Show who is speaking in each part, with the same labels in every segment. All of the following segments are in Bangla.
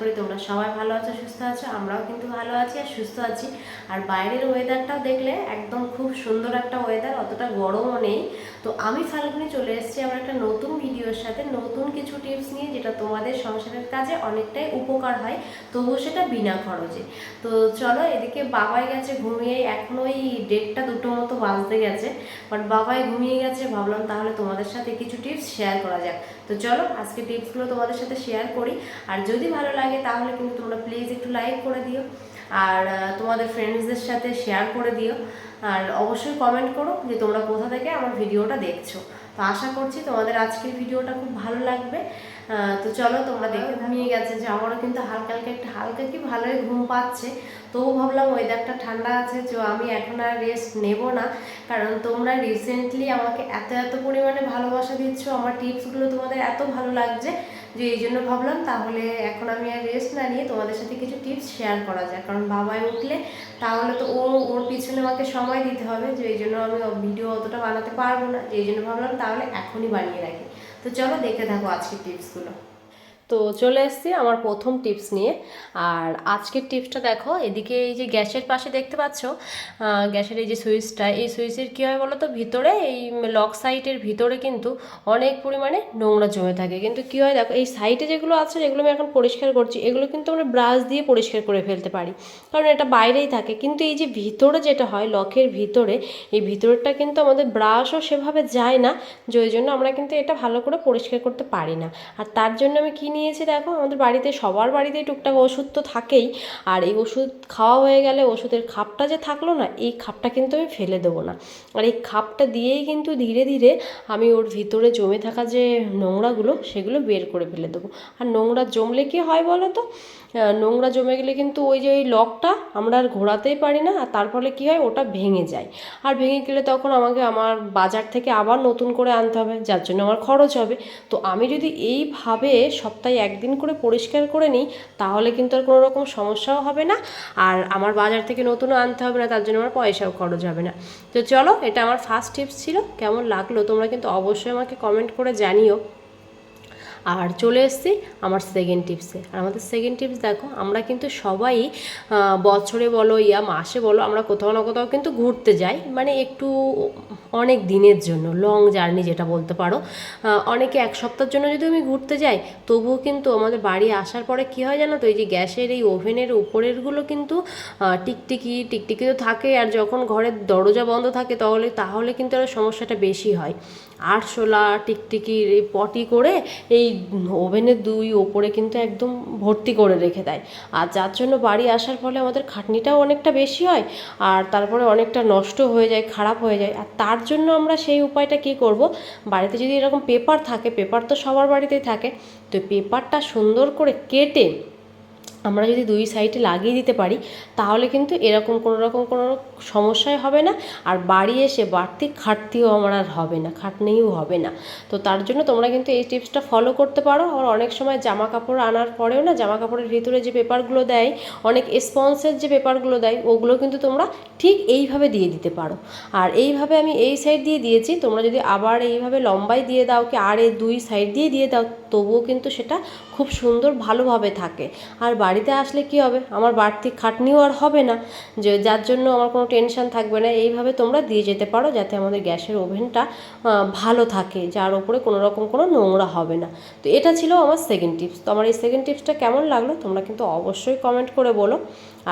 Speaker 1: করি তোমরা সবাই ভালো আছো, সুস্থ আছো। আমরাও কিন্তু ভালো আছি আর সুস্থ আছি। আর বাইরের ওয়েদারটাও দেখলে একদম খুব সুন্দর একটা ওয়েদার অতটা গরমও নেই। তো আমি ফাল্গুনি চলে এসেছি আমার একটা নতুন ভিডিওর সাথে। নতুন কিছু টিপস নিয়ে যেটা তোমাদের সংসারের কাজে অনেকটাই উপকার হয়, তবুও সেটা বিনা খরচে। তো চলো এদিকে বাবাই গেছে ঘুমিয়ে, এখন ওই ডেটটা দুটো মতো বাজতে গেছে। বাট বাবাই ঘুমিয়ে গেছে, ভাবলাম তাহলে তোমাদের সাথে কিছু টিপস শেয়ার করা যাক। তো চলো আজকে টিপসগুলো তোমাদের সাথে শেয়ার করি। আর যদি ভালো লাগে তাহলে কিন্তু তোমরা প্লিজ একটু লাইক করে দিও। আর তোমাদের ফ্রেন্ডসদের সাথে শেয়ার করে দিও। আর অবশ্যই কমেন্ট করো যে তোমরা কোথা থেকে আমার ভিডিওটা দেখছ। তো আশা করছি তোমাদের আজকের ভিডিওটা খুব ভালো লাগবে। তো চলো তোমরা দেখে ঘুমিয়ে গেছে যে আমারও কিন্তু হালকা হালকা একটা হালকা কি ভালোই ঘুম পাচ্ছে। তবু ভাবলাম ওয়েদারটা ঠান্ডা আছে যে আমি এখন আর রেস্ট নেব না। কারণ তোমরা রিসেন্টলি আমাকে এত এত পরিমাণে ভালোবাসা দিচ্ছ আমার টিপসগুলো তোমাদের এত ভালো লাগছে যে এই জন্য ভাবলাম তাহলে এখন আমি আর রেস্ট না নিয়ে তোমাদের সাথে কিছু টিপস শেয়ার করা যায় কারণ বাবাই উঠলে তাহলে তো ও ওর পিছনে আমাকে সময় দিতে হবে যে এই জন্য আমি ভিডিও অতটা বানাতে পারব না। যে এই জন্য ভাবলাম তাহলে এখনই বানিয়ে রাখি। তো চলো দেখতে থাকো আজকের টিপসগুলো তো চলে এসেছি আমার প্রথম টিপস নিয়ে। আর আজকের টিপসটা দেখো, এদিকে এই যে গ্যাসের পাশে দেখতে পাচ্ছ গ্যাসের এই যে সুইচটা, এই সুইচের কী হয় বলো তো ভিতরে এই লক সাইটের ভিতরে কিন্তু অনেক পরিমাণে নোংরা জমে থাকে। কিন্তু কী হয় দেখো, এই সাইটে যেগুলো আছে, যেগুলো আমি এখন পরিষ্কার করছি, এগুলো কিন্তু আমরা ব্রাশ দিয়ে পরিষ্কার করে ফেলতে পারি। কারণ এটা বাইরেই থাকে। কিন্তু এই যে ভিতরে যেটা হয়, লকের ভিতরে, এই ভিতরটা কিন্তু আমাদের ব্রাশও সেভাবে যায় না, যে জন্য আমরা কিন্তু এটা ভালো করে পরিষ্কার করতে পারি না। আর তার জন্য আমি কী নিয়েছি দেখো, আমাদের বাড়িতে, সবার বাড়িতেই টুকটাক ওষুধ তো থাকেই। আর এই ওষুধ খাওয়া হয়ে গেলে ওষুধের খাপটা যে থাকল না, এই খাপটা কিন্তু আমি ফেলে দেবো না। আর এই খাপটা দিয়েই কিন্তু ধীরে ধীরে আমি ওর ভিতরে জমে থাকা যে নোংরাগুলো, সেগুলো বের করে ফেলে দেবো। আর নোংরা জমলে কি হয় বলো তো? নোংরা জমে গেলে কিন্তু ওই যে ওই লকটা আমরা আর ঘোরাতেই পারি না, আর তার ফলে কী হয়, ওটা ভেঙে যায়। আর ভেঙে গেলে তখন আমাকে আমার বাজার থেকে আবার নতুন করে আনতে হবে, যার জন্য আমার খরচ হবে। তো আমি যদি এইভাবে সপ্তাহে একদিন করে পরিষ্কার করে নিই, তাহলে কিন্তু আর কোনো রকম সমস্যাও হবে না। আর আমার বাজার থেকে নতুন আনতে হবে না, তার জন্য আমার পয়সাও খরচ হবে না। তো চলো, এটা আমার ফার্স্ট টিপস ছিল। কেমন লাগল তোমরা কিন্তু অবশ্যই আমাকে কমেন্ট করে জানিও। আর চলে এসেছি আমার সেকেন্ড টিপসে আর আমাদের সেকেন্ড টিপস দেখো, আমরা কিন্তু সবাই বছরে বলো ইয়া মাসে বলো, আমরা কোথাও না কোথাও কিন্তু ঘুরতে যাই। মানে একটু অনেক দিনের জন্য লং জার্নি যেটা বলতে পারো। অনেকে এক সপ্তাহের জন্য যদি আমি ঘুরতে যাই, তবুও কিন্তু আমাদের বাড়ি আসার পরে কী হয় জানো তো, এই যে গ্যাসের এই ওভেনের উপরেরগুলো কিন্তু টিকটিকি টিকটিকি তো থাকে, আর যখন ঘরের দরজা বন্ধ থাকে, তাহলে তাহলে কিন্তু আরও সমস্যাটা বেশি হয়। আরশোলা টিকটিকির এই পটি করে এই ওভেনের দুই ওপরে কিন্তু একদম ভর্তি করে রেখে দেয়। আর যার জন্য বাড়ি আসার ফলে আমাদের খাটনিটাও অনেকটা বেশি হয় আর তারপরে অনেকটা নষ্ট হয়ে যায়, খারাপ হয়ে যায়। আর তার জন্য আমরা সেই উপায়টা কী করব? বাড়িতে যদি এরকম পেপার থাকে, পেপার তো সবার বাড়িতেই থাকে, তো পেপারটা সুন্দর করে কেটে আমরা যদি দুই সাইডে লাগিয়ে দিতে পারি, তাহলে কিন্তু এরকম কোনো রকম কোনো সমস্যাই হবে না। আর বাড়ি এসে বাড়তি খাটতিও আমার আর হবে না, খাটনিও হবে না। তো তার জন্য তোমরা কিন্তু এই টিপসটা ফলো করতে পারো। আর অনেক সময় জামা কাপড় আনার পরেও না জামা কাপড়ের ভিতরে যে পেপারগুলো দেয়, অনেক স্পন্সের যে পেপারগুলো দেয়, ওগুলো কিন্তু তোমরা ঠিক এইভাবে দিয়ে দিতে পারো। আর এইভাবে আমি এই সাইড দিয়ে দিয়েছি, তোমরা যদি আবার এইভাবে লম্বাই দিয়ে দাও কি আর এই দুই সাইড দিয়ে দিয়ে দাও, তবুও কিন্তু সেটা খুব সুন্দর ভালোভাবে থাকে। আর বাড়িতে আসলে কি হবে? আমার বাড়তি খাটনিও আর হবে না। যে যার জন্য আমার কোনো টেনশন থাকবে না। এইভাবে তোমরা দিয়ে যেতে পারো যাতে আমাদের গ্যাসের ওভেনটা ভালো থাকে। যার ওপরে কোনো রকম কোনো নোংরা হবে না। তো এটা ছিল আমার সেকেন্ড টিপস তো আমার এই সেকেন্ড টিপসটা কেমন লাগল? তোমরা কিন্তু অবশ্যই কমেন্ট করে বলো।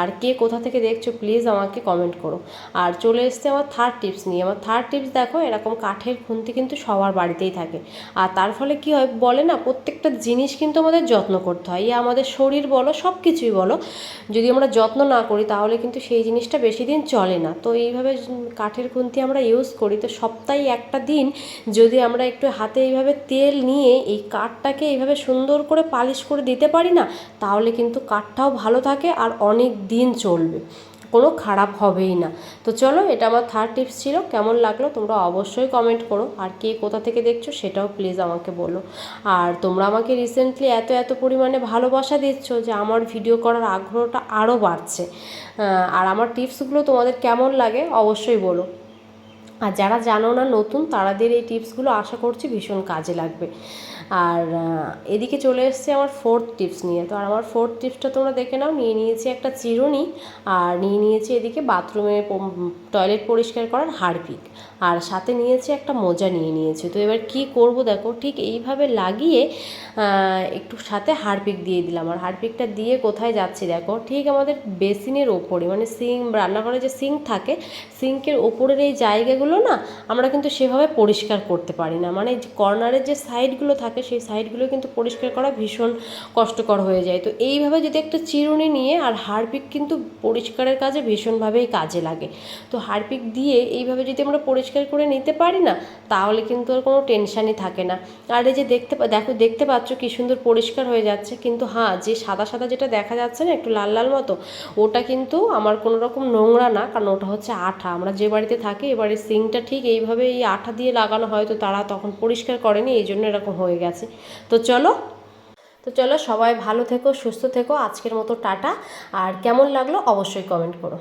Speaker 1: আর কে কোথা থেকে দেখছ প্লিজ আমাকে কমেন্ট করো। আর চলে এসছে আমার থার্ড টিপস নিয়ে। আমার থার্ড টিপস দেখো, এরকম কাঠের খুন্তি কিন্তু সবার বাড়িতেই থাকে। আর তার ফলে কি হয়, বলে না, প্রত্যেকটা জিনিস কিন্তু আমাদের যত্ন করতে হয়। ইয়ে আমাদের শরীর বলো সব কিছুই বলো, যদি আমরা যত্ন না করি, তাহলে কিন্তু সেই জিনিসটা বেশি দিন চলে না। তো এইভাবে কাঠের খুন্তি আমরা ইউজ করি। তো সপ্তাহে একটা দিন যদি আমরা একটু হাতে এইভাবে তেল নিয়ে এই কাঠটাকে এইভাবে সুন্দর করে পালিশ করে দিতে পারি না, তাহলে কিন্তু কাঠটাও ভালো থাকে আর অনেক দিন চলবে। কোনো খারাপ হবেই না। তো চলো, এটা আমার থার্ড টিপস ছিল। কেমন লাগল তোমরা অবশ্যই কমেন্ট করো। আর কে কোথা থেকে দেখছ সেটাও প্লিজ আমাকে বলো। আর তোমরা আমাকে রিসেন্টলি এত এত পরিমাণে ভালোবাসা দিচ্ছ যে আমার ভিডিও করার আগ্রহটা আরও বাড়ছে। আর আমার টিপসগুলো তোমাদের কেমন লাগে অবশ্যই বলো। আর যারা জানো না নতুন, তারাদের এই টিপসগুলো আশা করছি ভীষণ কাজে লাগবে। আর এদিকে চলে এসছে আমার ফোর্থ টিপস নিয়ে। তো আর আমার ফোর্থ টিপসটা তোমরা দেখে নাও। নিয়ে নিয়েছি একটা চিরুনি আর নিয়ে নিয়েছি এদিকে বাথরুমে টয়লেট পরিষ্কার করার হারপিক। আর সাথে নিয়েছি একটা মোজা নিয়ে নিয়েছি। তো এবার কি করব দেখো, ঠিক এইভাবে লাগিয়ে একটু সাথে হারপিক দিয়ে দিলাম। আর হারপিকটা দিয়ে কোথায় যাচ্ছি দেখো, ঠিক আমাদের বেসিনের ওপরে। মানে সিঙ্ক রান্নাঘরে যে সিঙ্ক থাকে সিঙ্কের ওপরের এই জায়গাগুলো না আমরা কিন্তু সেভাবে পরিষ্কার করতে পারি না। মানে যে কর্নারের যে সাইডগুলো থাকে, সেই সাইডগুলো কিন্তু পরিষ্কার করা ভীষণ কষ্টকর হয়ে যায়। তো এইভাবে যদি একটা চিরুনি নিয়ে আর হারপিক কিন্তু পরিষ্কারের কাজে ভীষণভাবেই কাজে লাগে। তো হারপিক দিয়ে এইভাবে যদি আমরা পরিষ্কার করে নিতে পারি না, তাহলে কিন্তু আর কোনো টেনশানই থাকে না। আর এই যে দেখতে দেখো, দেখতে পাচ্ছ কি সুন্দর পরিষ্কার হয়ে যাচ্ছে। কিন্তু হ্যাঁ যে সাদা সাদা যেটা দেখা যাচ্ছে না, একটু লাল লাল মতো, ওটা কিন্তু আমার কোনো রকম নোংরা না, কারণ ওটা হচ্ছে আঠা। আমরা যে বাড়িতে থাকি, এ সিঙ্কটা ঠিক এইভাবে এই আঠা দিয়ে লাগানো হয়, তো তারা তখন পরিষ্কার করেনি, এই জন্য এরকম হয়ে গেছে। তো চলো তো চলো সবাই ভালো থেকো, সুস্থ থেকো, আজকের মতো টাটা। আর কেমন লাগল অবশ্যই কমেন্ট করো।